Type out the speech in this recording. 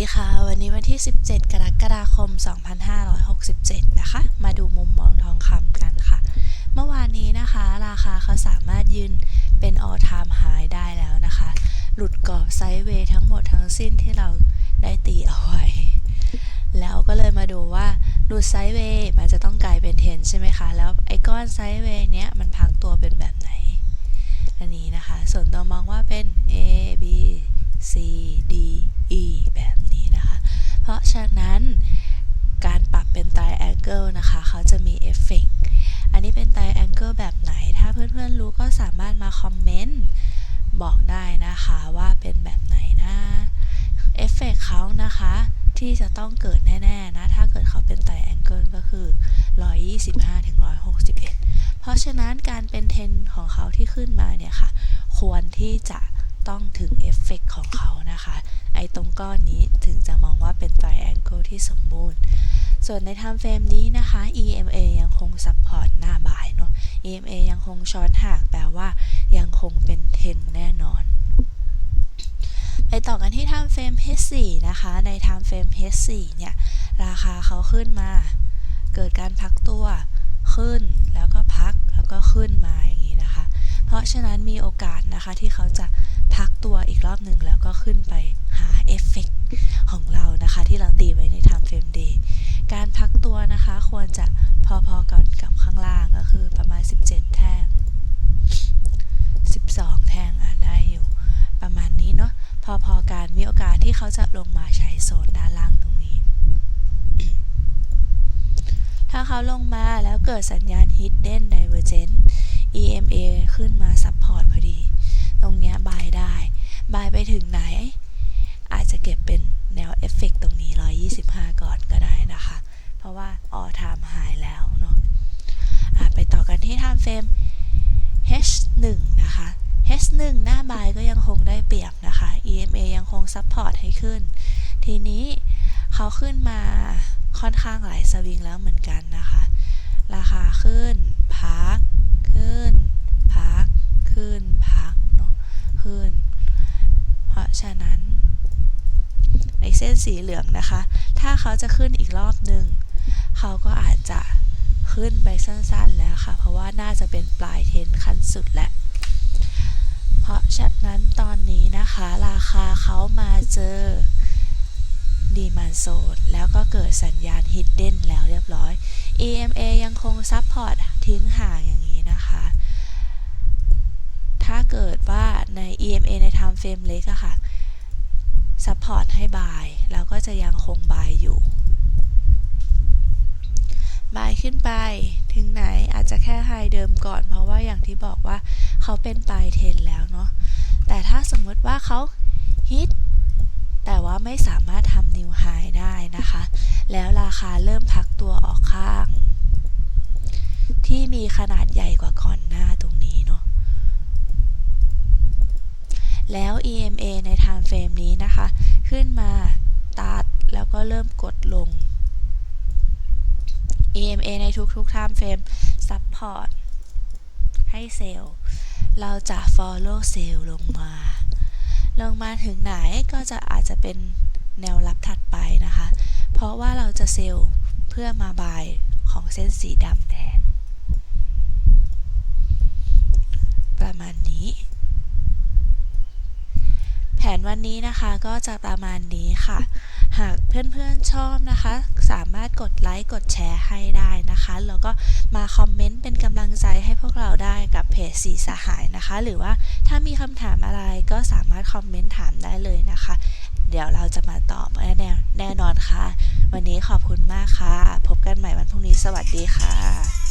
ดีค่ะ วันนี้วันที่ 17 กรกฎาคม 2567 นะคะ มาดูมุมมองทองคำกันค่ะ เมื่อวานนี้นะคะ ราคาเขาสามารถยืนเป็น all time high ได้แล้วนะคะ หลุดกรอบไซด์เวย์ทั้งหมดทั้งสิ้นที่เราได้ตีเอาไว้ แล้วก็เลยมาดูว่าหลุดไซด์เวย์มันจะต้องกลายเป็นเทนใช่ไหมคะ แล้วไอ้ก้อนไซด์เวย์เนี้ยมันพักะฉะนั้นการปรับเป็นไตรแองเกิลนะคะ เขาจะมีเอฟเฟกต์อันนี้เป็นไตรแองเกิลแบบไหน ถ้าเพื่อนๆรู้ก็สามารถมาคอมเมนต์บอกได้นะคะว่าเป็นแบบไหนนะเอฟเฟกต์เขานะคะที่จะต้องเกิดแน่ๆนะ ถ้าเกิดเขาเป็นไตรแองเกิลก็คือ 125ถึง161 เพราะฉะนั้นการเป็นเทนของเขาที่ขึ้นมาเนี่ยค่ะ ควรที่จะ ต้องถึงเอฟเฟกต์ของเขานะคะ ไอตรงก้อนนี้ถึงจะมองว่าเป็นไตรแองเกิลที่สมบูรณ์ ส่วนในไทม์เฟรมนี้นะคะ EMA ยังคงซัพพอร์ตหน้าบ่ายเนาะ EMA ยังคงช้อนห่างแปลว่ายังคงเป็นเทรนแน่นอนไปต่อกันที่ time frame H4 นะคะ ใน time frame H4 เนี่ย ราคาเขาขึ้นมา เกิดการพักตัวขึ้นแล้วก็พักแล้วก็ขึ้นมา ราะฉะนั้นมีโอกาสนะคะที่เขาจะพักตัวอีกรอบหนึ่งแล้วก็ขึ้นไปหาเอฟเฟกของเรานะคะที่เราตีไว้ใน time frame day การพักตัวนะคะควรจะพอๆกันกับข้างล่างก็คือประมาณ 17 แท่ง 12 แท่งอะได้อยู่ ประมาณนี้เนาะพอๆกันมีโอกาสที่เขาจะลงมาใช้โซนด้านล่างตรงนี้ ถ้าเขาลงมาแล้วเกิดสัญญาณ hidden divergence EMA ขึ้น ถึงไหน อาจจะเก็บเป็นแนวเอฟเฟกตรงนี้ 125 ก่อนก็ได้นะคะ เพราะว่า all time high แล้วเนาะะไปต่อกันที่ time frame H1 นะคะ H1 หน้าบายก็ยังคงได้เปรียบนะคะ EMA ยังคงซัพพอร์ตให้ขึ้น ทีนี้เขาขึ้นมาค่อนข้างหลายสวิงแล้วเหมือนกันนะคะ ราคาขึ้น พัก ขึ้น พัก ขึ้น พัก เนาะ ขึ้น ฉะนั้น ในเส้นสีเหลืองนะคะ ถ้าเขาจะขึ้นอีกรอบหนึ่งเขาก็อาจจะขึ้นไปสั้นๆแล้วค่ะ เพราะว่าน่าจะเป็นปลายเทนขั้นสุดแล้วเพราะฉะนั้นตอนนี้นะคะ ราคาเขามาเจอดีมานโซนแล้วก็เกิดสัญญาณ Hidden แล้วเรียบร้อย EMA ยังคงซับพอร์ตทิ้งห่างอย่างนี้นะคะ ถ้าเกิดว่า ใน EMA ใน time frame เล็กอะค่ะซัพพอร์ตให้บายแล้วก็จะยังคงบายอยู่บายขึ้นไปถึงไหนอาจจะแค่ไฮเดิมก่อน เพราะว่าอย่างที่บอกว่าเขาเป็นปลายเทนแล้วเนาะ แต่ถ้าสมมติว่าเขาฮิตแต่ว่าไม่สามารถทำนิวไฮได้นะคะ แล้วราคาเริ่มพักตัวออกข้าง ที่มีขนาดใหญ่กว่าก่อนหน้าตรงนี้เนาะ แล้ว EMA ใน time frame นี้นะคะ ขึ้นมาตัดแล้วก็เริ่มกดลง EMA ในทุกๆ time frame support ให้เซลล์ เราจะ follow เซลล์ลงมา ลงมาถึงไหนก็จะอาจจะเป็นแนวรับถัดไปนะคะ เพราะว่าเราจะเซลล์เพื่อมาบายของเส้นสีดำแทน ประมาณนี้ นวันนี้นะคะก็จะประมาณนี้ค่ะ หากเพื่อนๆชอบนะคะ สามารถกดไลค์กดแชร์ให้ได้นะคะ แล้วก็มาคอมเมนต์เป็นกำลังใจให้พวกเราได้กับเพจสีสหายนะคะ หรือว่าถ้ามีคำถามอะไรก็สามารถคอมเมนต์ถามได้เลยนะคะ เดี๋ยวเราจะมาตอบแน่แน่นอนค่ะ วันนี้ขอบคุณมากค่ะ พบกันใหม่วันพรุ่งนี้สวัสดีค่ะ